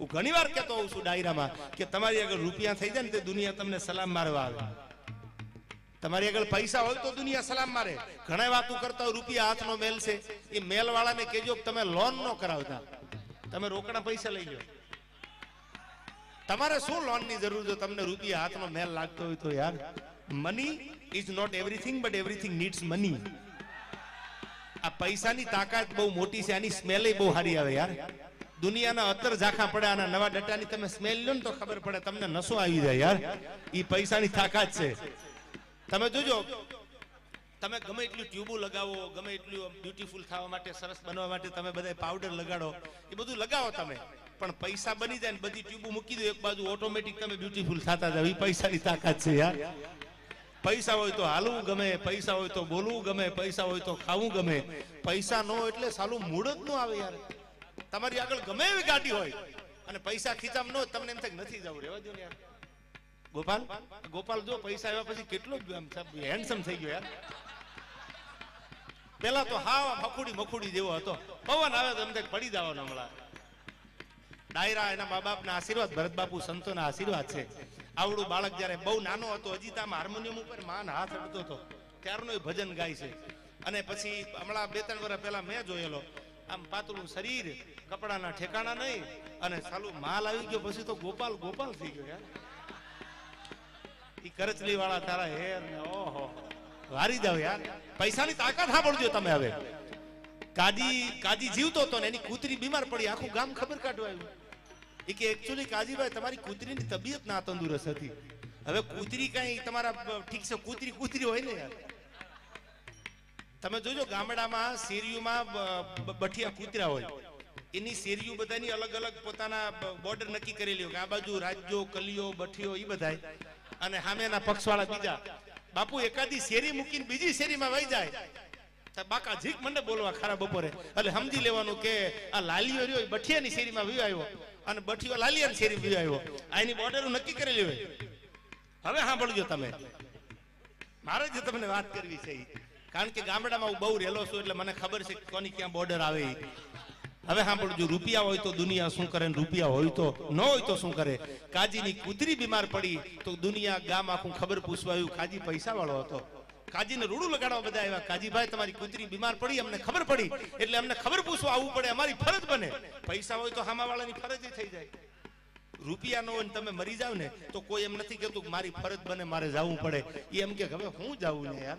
હું ઘણી વાર કહેતો હોઉં છું ડાયરામાં કે તમારી આગળ રૂપિયા થઈ જાય ને તે દુનિયા તમને સલામ મારવા આવે. તમારી આગળ પૈસા હોય તો દુનિયા સલામ મારે. ઘણા વાતો કરતા હોય રૂપિયા હાથનો મેલ છે. એ મેલ વાળાને કહેજો કે તમે લોન ન કરાવતા. તમે રોકડા પૈસા લઈ લો તમારે શું લોનની જરૂર છે તમને રૂપિયા હાથનો મેલ લાગતો હોય તો યાર. Money is not everything but everything needs money આ પૈસાની તાકાત બહુ મોટી છે, આની સ્મેલ બહુ સારી આવે યાર. દુનિયાના અત્તર ઝાંખા પડે આના નવા ડટાની તમે સ્મેલ લો ને તો ખબર પડે તમને નસો આવી જાય યાર. એ પૈસાની તાકાત છે. તમે જોજો, તમે ગમે એટલું ટ્યુબો લગાવો, ગમે એટલું બ્યુટીફુલ થવા માટે, સરસ બનવા માટે તમે બધા પાવડર લગાડો, એ બધું લગાવો તમે. પણ પૈસા બની જાય ને બધી ટ્યુબો મૂકી દો, એક બાજુ ઓટોમેટિક તમે બ્યુટીફુલ થતા જાવ એ પૈસાની તાકાત છે યાર. પૈસા હોય તો હાલવું ગમે, પૈસા હોય તો બોલવું ગમે, પૈસા હોય તો ખાવું ગમે. પૈસા નો એટલે સાલું મૂળ જ ન આવે યાર. તમારી આગળ ગમે એવી ગાડી હોય અને પૈસા ખીચામ ન તમને એમ થાય નથી જવું રેવા દો યાર. ગોપાલ ગોપાલ, જો પૈસા આવ્યા પછી કેટલો હેન્ડસમ થઈ ગયો યાર. પેલા તો હાવ મખુડી મખુડી જેવો હતો. પવન આવે તો એમ થાય પડી જવાનો હમણાં. ડાયરા એના મા બાપના આશીર્વાદ, ભરત બાપુ સંતોના આશીર્વાદ છે. આવડું બાળક જ્યારે બહુ નાનો હતો, હજી ત્યાં હાર્મોનિયમ ઉપર માન હાથ અડતો હતો. ત્યારનો ભજન ગાય છે. અને પછી હમણાં બે ત્રણ વર્ષ પહેલા મેં જોયેલો. આમ પાતળું શરીર, કપડાના ઠેકાણા નહીં, અને સાલું માલ આવી ગયો, પછી તો ગોપાલ ગોપાલ થઈ ગયો યાર. ઈ કરચલી વાળા તારા હેર ને ઓહો. વારી જાવ યાર. પૈસાની તાકાત સાંભળજો તમે હવે. કાજી કાજી જીવતો હતો ને, એની કૂતરી બીમાર પડી, આખું ગામ ખબર કાઢવા આવ્યું. એ કે એકચ્યુઅલી કાજીભાઈ, તમારી કૂતરીની તબિયત ના તંદુરસ્ત હતી. હવે કૂતરી કઈ તમારા ઠીક છે, કૂતરી કૂતરી હોય ને યાર. તમે જોજો ગામડામાં શેરીઓમાં બઠિયા કૂતરા હોય. એની શેરીઓ બધાની અલગ અલગ પોતાના બોર્ડર નક્કી કરેલી હોય કે આ બાજુ રાજ્યો, કલીઓ, બઠિયો એ બધાય. અને સામેના પક્ષવાળા બીજા. બાપુ, એકાદી શેરી મૂકીને બીજી શેરીમાં વહી જાય. બાકા ઝીક મને બોલવા ખરા બપોરે. એટલે સમજી લેવાનું કે આ લાલીઓ રહ્યો બઠિયાની શેરીમાં વયો આવ્યો. અને બઠિયો લાલિયાની શેરી વયો આવ્યો. આ એની બોર્ડર નક્કી કરેલી હોય. હવે સાંભળજો તમે. મારે જે તમને વાત કરવી છે. કારણ કે ગામડામાં હું બહુ રહેલો છું એટલે મને ખબર છે કોની ક્યાં બોર્ડર આવે. હવે સાંભળજો રૂપિયા હોય તો દુનિયા શું કરે રૂપિયા હોય તો, ન હોય તો શું કરે? કાજીની કૂતરી બીમાર પડી તો દુનિયા ગામ આખું ખબર પૂછવા આવ્યું, કાજી પૈસા વાળો હતો. કાજીને રૂડું લગાડવા બધા આવ્યા, કાજીભાઈ, તમારી કૂતરી બીમાર પડી, અમને ખબર પડી. એટલે અમને ખબર પૂછવા આવવું પડે, અમારી ફરજ બને. પૈસા હોય તો હામા વાળાની ફરજ થઈ જાય. રૂપિયા નો હોય તમે મરી જાવ ને, તો કોઈ એમ નથી કેતું મારી ફરજ બને, મારે જવું પડે. એમ કે, હવે હું જાઉં ને યાર?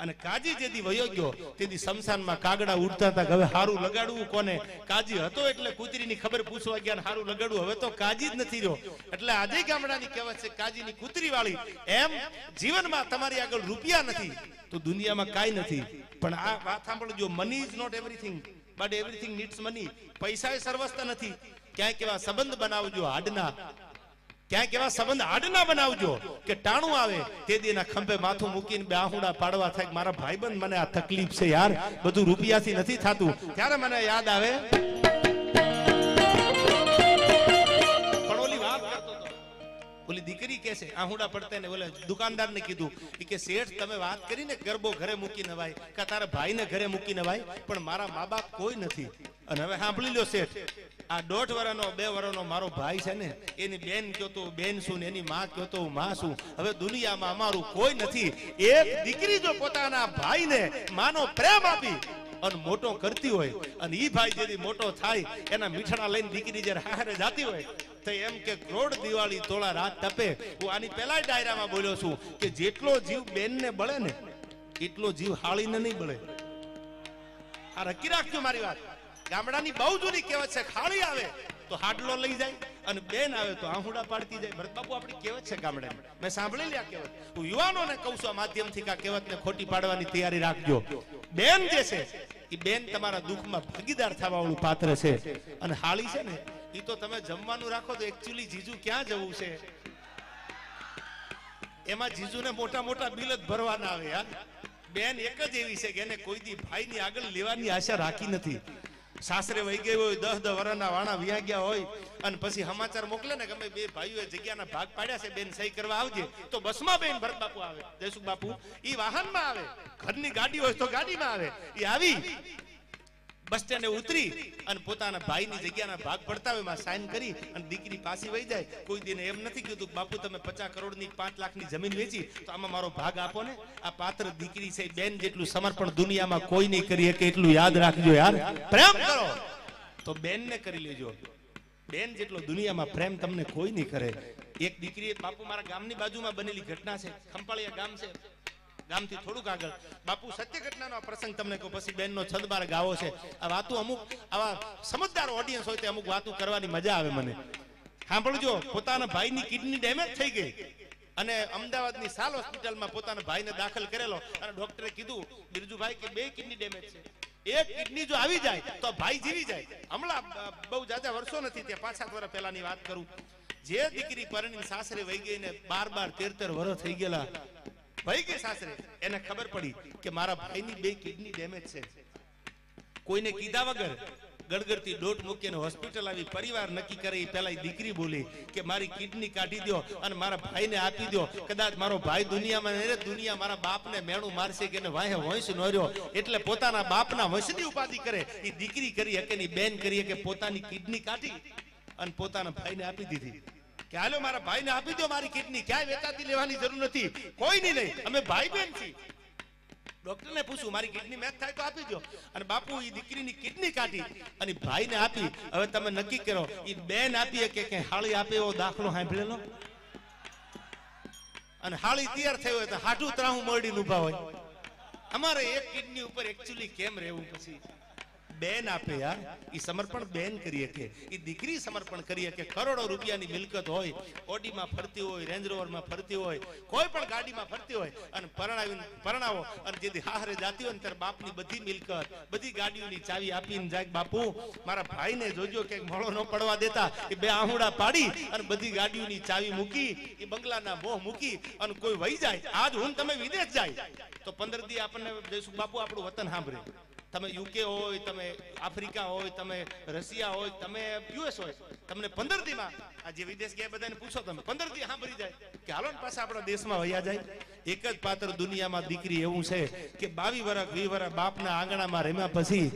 અને કાજી જેદી વયો ગયો તેથી શમશાનમાં કાગડા ઉડતા હતા હવે હારું લગાડવું કોને? કાજી હતો એટલે કૂતરીની ખબર પૂછવા ગયા હારું લગાડવું. હવે તો કાજી જ નથી રહ્યો. એટલે આજે ગામડાની કહેવત છે, કાજીની કૂતરી વાળી એમ જીવનમાં તમારી આગળ રૂપિયા નથી, તો દુનિયામાં કાંઈ નથી. પણ આ વાત સાંભળજો money is not everything but everything needs money પૈસા એ સર્વસ્થ નથી. ક્યાંક એવા સંબંધ બનાવજો હાડના ક્યાંક એવા સંબંધ હાડના બનાવજો કે ટાણું આવે તે દીના ખંભે માથું મૂકીને બે આહુડા પાડવા થાય મારા ભાઈબંધ મને આ તકલીફ છે યાર, બધું રૂપિયાથી નથી થતું. ત્યારે મને યાદ આવે ઓલી દીકરી કે છે, આહુડા પડતા ને ઓલે દુકાનદાર ને કીધું કે, શેઠ, તમે વાત કરીને ગરબો ઘરે મૂકીને ભાઈ કે તારા ભાઈને ઘરે મૂકીને ભાઈ પણ મારા મા બાપ કોઈ નથી. અને હવે સાંભળી લો શેઠ, આ દોઢ વર્ષનો બે વર્ષનો મારો ભાઈ છે ને, એની બેન કયો તો બેન શું ને એની માં કયો તો માં શું હવે દુનિયામાં અમારું કોઈ નથી. એક દીકરી જો પોતાના ભાઈને માનો પ્રેમ આપી અને મોટો કરતી હોય, અને ઈ ભાઈ જેથી મોટો થાય, એના મીઠાણા લઈને દીકરી જયારે હારે જાતી હોય તો એમ કે કરોડ દિવાળી તોળા રાત તપે. હું આની પહેલા ડાયરામાં બોલ્યો છું કે જેટલો જીવ બેનને બળે ને, એટલો જીવ હાળીને નહીં બળે. આ રકી રાખજો મારી વાત. ગામડાની બહુ જૂની કહેવત છે, ખાળી આવે તો હાડલો લઈ જાય અને બેન આવે તો આહુડા પાડતી જાય. ભરત બાપુ, આપણી કહેવત છે ગામડાની. મેં સાંભળેલી આ કહેવત. હું યુવાનોને કહું છું, આ માધ્યમથી આ કહેવતને ખોટી પાડવાની તૈયારી રાખજો. બેન જે છે એ બેન તમારા દુઃખમાં ભાગીદાર થવા પાત્ર છે અને હાળી છે ને એ તો તમે જમવાનું રાખો તો એકચ્યુઅલી જીજુ ક્યાં જવું છે? એમાં જીજુને મોટા મોટા બિલ જ ભરવાના આવે યાર બેન એક જ એવી છે કે એને કોઈ દી ભાઈની આગળ લેવાની આશા રાખી નથી. સાસરે વહી ગઈ હોય દસ દસ વર્ષના વાણા વ્યા ગયા હોય, અને પછી સમાચાર મોકલે ને ગમે બે ભાઈઓએ જગ્યાના ભાગ પાડ્યા છે, બેન સહી કરવા આવજે, તો બસમાં બેન ભરત બાપુ આવે. જયસુખ બાપુ. એ વાહનમાં આવે. ઘરની ગાડી હોય તો ગાડીમાં આવે. એ આવી. બસ સ્ટેન્ડે ઉતરી અને પોતાના ભાઈની જગ્યાના ભાગ પડતા હોય સાઈન કરી અને દીકરી પાછી વહી જાય. કોઈ દિને એમ નથી કીધું બાપુ, તમે પચાસ કરોડની પાંચ લાખની જમીન વેચી, તો આમાં મારો ભાગ આપો ને. આ પાત્ર દીકરી છે, બેન જેટલું સમર્પણ દુનિયામાં કોઈ નહીં કરી શકે એટલું યાદ રાખજો યાર. પ્રેમ કરો. તો બેનને કરી લેજો. બેન જેટલો દુનિયામાં પ્રેમ તમને કોઈ નહીં કરે. એક દીકરી બાપુ, મારા ગામની બાજુમાં બનેલી ઘટના છે, ખંપાળિયા ગામ છે. ગામથી થોડુંક આગળ. બાપુ સત્ય ઘટનાનો પ્રસંગ તમને કહું, પછી બેનનો છદબાર ગાવો છે. આ વાતો અમુક, આવા સમજદાર ઓડિયન્સ હોય તે અમુક વાતો કરવાની મજા આવે મને. સાંભળજો, પોતાના ભાઈની કિડની ડેમેજ થઈ ગઈ. અને અમદાવાદની સાલ હોસ્પિટલમાં પોતાના ભાઈને દાખલ કરેલો. અને ડોક્ટરે કીધું, બિરજુભાઈ, કે બે કિડની ડેમેજ છે. એક કિડની જો આવી જાય, તો ભાઈ જીવી જાય. હમણાં બહુ જાજા વર્ષો નથી તે પાછા વર્ષ પહેલાની વાત કરું. જે દીકરી પરણી સાસરે વહી ગઈ ને બાર બાર તેર તેર વર્ષ થઈ ગયેલા. વહી ગઈ સાસરે, એને ખબર પડી કે મારા ભાઈની બે કિડની ડેમેજ છે. કોઈને કીધા વગર ગડગડતી ડોટ મૂકીને હોસ્પિટલ આવી, પરિવાર નક્કી કરે એ પહેલા દીકરી બોલી કે મારી કિડની કાઢી દો અને મારા ભાઈને આપી દો કદાચ મારો ભાઈ દુનિયામાં નહીં દુનિયા મારા બાપને મેણું મારશે કે વાહે વંશ નો રહ્યો. એટલે પોતાના બાપના વંશની ઉપાધિ કરે. એ દીકરી કરી હકે ની બેન કરી કે પોતાની કિડની કાઢી અને પોતાના ભાઈને આપી દીધી. કે હાલો, મારા ભાઈને આપી દો મારી કિડની ક્યાંય વેચાતી લેવાની જરૂર નથી. કોઈની નહીં. અમે ભાઈ બેન છીએ. ડોક્ટરને પૂછું, મારી કિડની મેચ થાય તો આપી દો. અને બાપુ એ દીકરીની કિડની કાઢી અને ભાઈને આપી. હવે તમે નક્કી કરો એ બેન આપી કે કે હાળી આપે એવો દાખલો સાંભળેલો? અને હાળી તૈયાર થયો હોય તો હાઠું ત્રાહું મરડીને ઊભા હોય. અમારે એક કિડની ઉપર એકચ્યુઅલી કેમ રહેવું પછી? બેન આપે યાર એ સમર્પણ બેન કરી શકે એ દીકરી સમર્પણ કરી શકે કરોડો રૂપિયાની મિલકત હોય, ઓડીમાં ફરતી હોય રેન્જ રોવરમાં ફરતી હોય, કોઈ પણ ગાડીમાં ફરતી હોય, અને પરણાવીને, પરણાવો. અને જેથી હારે જાતી હોય ને ત્યારે બાપની બધી મિલકત, બધી ગાડીઓની ચાવી આપીને જાય બાપુ, મારા ભાઈને જોજો કે મોળો ન પડવા દેતા. એ બે આહુડા પાડી અને બધી ગાડીઓની ચાવી મૂકી, એ બંગલાના મોહ મૂકી, અને કોઈ વહી જાય. આજ હું તમે વિદેશ જાય. તો પંદર દી આપણને બાપુ, આપણું વતન સાંભળે. તમે યુકે હોય, તમે આફ્રિકા હોય, તમે રશિયા હોય, તમે યુએસ હોય, તમને પંદર દીમાં આ જે વિદેશ ગયા બધાને પૂછો તમે, પંદર દી સાંભળી જાય કે હાલો ને પાછા આપણા દેશમાં વયા જાય. એક જ પાત્ર દુનિયામાં દીકરી એવું છે કે બાવી વર્ષ વી વર્ષ બાપના આંગણામાં રમ્યા પછી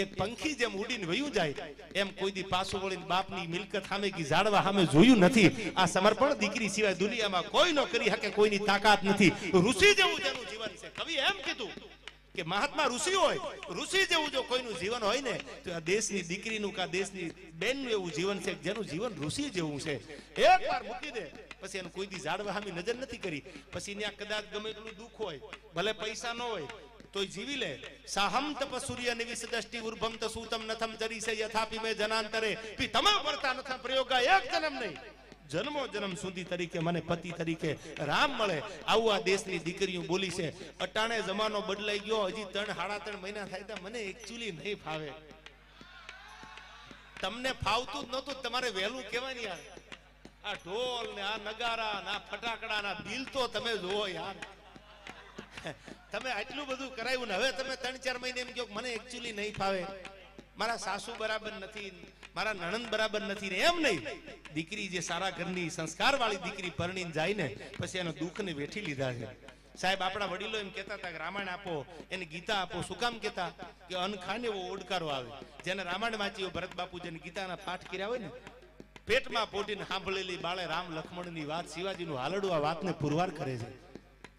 એક પંખી જેમ ઉડીને વયું જાય. એમ કોઈ દી પાછું વળીને બાપની મિલકત સામે કી ઝાડવા સામે જોયું નથી. આ સમર્પણ દીકરી સિવાય દુનિયામાં કોઈ ન કરી શકે, કોઈની તાકાત નથી. ઋષિ જેવું જેનું જીવન છે. કવિ એમ કીધું કે મહાત્મા ઋષિ હોય, ઋષિ જેવું જો કોઈનું જીવન હોય ને, તો આ દેશની દીકરીનું કા દેશની બેનનું એવું જીવન છે, જેનું જીવન ઋષિ જેવું છે. એક વાર મૂકી દે, પછી એનું કોઈ દી ઝાડવા સામે નજર નથી કરી. પછી ત્યાં કદાચ ગમે એટલું દુઃખ હોય, ભલે પૈસા ન હોય, તોય જીવી લે. સાહમ તપ સૂર્ય નિવિસ દ્રષ્ટિ ઉર્ભમ ત સૂતમ નથમ ચરી છે યથાપી મે જનાંતરે. પી તમે વર્તા નથા પ્રયોગા, એક જન્મ નહીં. જન્મો જન્મ સુધી તરીકે મને પતિ તરીકે રામ મળે. આવું આ દેશની દીકરીઓ બોલી છે. અટાણે જમાનો બદલાઈ ગયો. હજી ત્રણ, સાડા ત્રણ મહિના થાય તો મને એકચ્યુઅલી નહીં ફાવે. તમને ફાવતું જ નહોતું, તમારે વહેલું કહેવાની યાર. આ ઢોલ ને આ નગારા ને ફટાકડા ના બિલ તો તમે જોવો યાર. તમે આટલું બધું કરાયું ને હવે તમે ત્રણ ચાર મહિને એમ કહો મને એકચ્યુઅલી નહીં ફાવે. મારા સાસુ બરાબર નથી, મારા નણંદ બરાબર નથી એમ નહીં. દીકરી જે સારા ઘરની સંસ્કાર વાળી દીકરી પરણીને જાય ને, પછી એનો દુઃખને વેઠી લીધા છે. સાહેબ, આપણા વડીલો એમ કહેતા હતા કે, રામાયણ આપો, એને ગીતા આપો. શું કામ કહેતા? કે અનખાને એવો ઓડકારો આવે. જેને રામાયણ વાંચી ભરત બાપુ જેને ગીતાના પાઠ કર્યા હોય ને, પેટમાં પોટીને સાંભળેલી બાળે રામ લક્ષ્મણની વાત શિવાજીનું હાલડું આ વાતને પુરવાર કરે છે.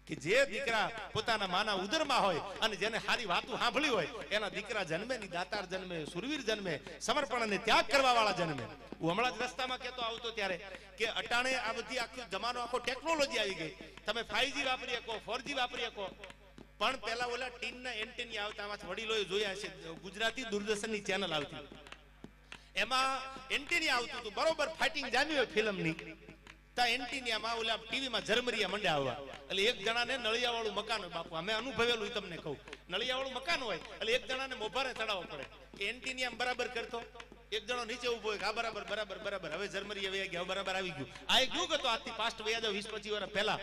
કે જે દીકરા પોતાના માના ઉદરમાં હોય અને જેને સારી વાતો સાંભળી હોય, એના દીકરા જન્મે ની દાતાર જન્મે, સુરવીર જન્મે, સમર્પણ અને ત્યાગ કરવા વાળા જન્મે. હું હમણાં જ રસ્તામાં કેતો આવતો ત્યારે કે અટાણે આ બધી આખો જમાનો, આખો ટેકનોલોજી આવી ગઈ. તમે 5G વાપરી શકો 4G વાપરી શકો. પણ પેલા ઓલા ટીનના એન્ટેની આવતા, આમાં વડીલોએ જોયા છે, ગુજરાતી દૂરદર્શનની ચેનલ આવતી. એમાં એન્ટેની આવતું હતું, બરોબર ફાઇટિંગ જામી હોય ફિલ્મની તા એન્ટિનિયામાં ઓલા ટીવીમાં જર્મરિયા મંડે આવવા એટલે એક જણાને નળિયા વાળું મકાન હોય બાપુ અનુભવેલું તમને કહું. નળિયા વાળું મકાન હોય, એટલે એક જણાને મોભારે ચડાવવો પડે. એ આમ બરાબર કરતો. એક જણો નીચે ઊભો હોય આ બરાબર બરાબર બરાબર. હવે જર્મરી વયા ગયા બરાબર આવી ગયું. આ એક યુગ હતો, આજથી પાસ્ટ વયા જાવ, વીસ પચીસ વર્ષ પહેલા.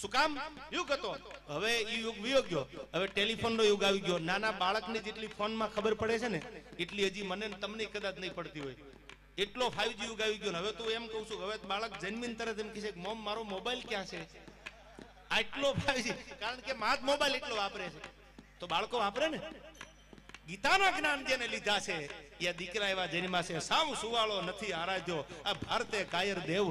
શું કામ? યુગ હતો. હવે એ યુગ વિયો ગયો. હવે ટેલિફોન નો યુગ આવી ગયો. નાના બાળકને જેટલી ફોનમાં ખબર પડે છે ને, એટલી હજી મને તમને કદાચ નહીં પડતી હોય. એટલો 5G યુગ આવી ગયો હવે તું એમ કહું છું હવે બાળક જન્મીન તરત એમ કહે છે મોમ, મારો મોબાઈલ ક્યાં છે? આટલો 5G કારણ કે માં મોબાઈલ એટલો વાપરે છે. તો બાળકો વાપરે ને? ગીતાના જ્ઞાન જેને લીધા છે, એ દીકરા એવા જેની પાસે સાવ સુવાળો નથી આરાધ્યો. આ ભારતે કાયર દેવ